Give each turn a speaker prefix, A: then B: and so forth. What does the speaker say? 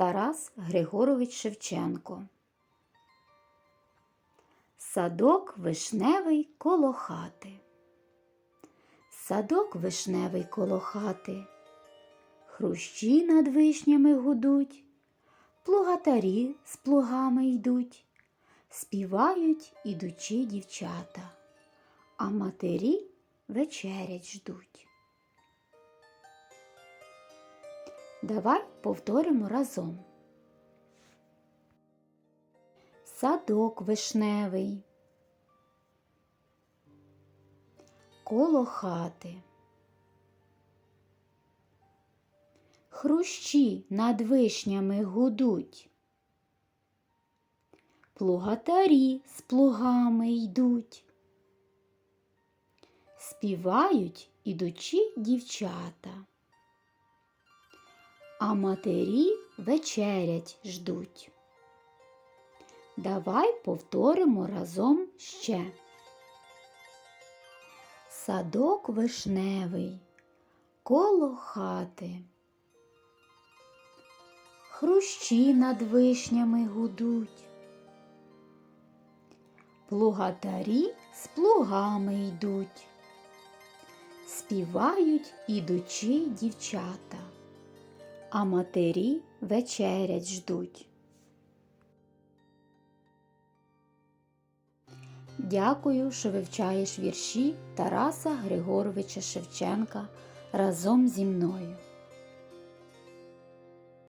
A: Тарас Григорович Шевченко. Садок вишневий коло хати. Садок вишневий коло хати. Хрущі над вишнями гудуть, плугатарі з плугами йдуть, співають ідучі дівчата, а матері вечерять ждуть. Давай повторимо разом. Садок вишневий. Коло хати. Хрущі над вишнями гудуть. Плугатарі з плугами йдуть. Співають ідучі дівчата а матері вечерять ждуть. Давай повторимо разом ще. Садок вишневий коло хати. Хрущі над вишнями гудуть. Плугатарі з плугами йдуть. Співають ідучі дівчата а матері вечерять ждуть. Дякую, що вивчаєш вірші Тараса Григоровича Шевченка разом зі мною.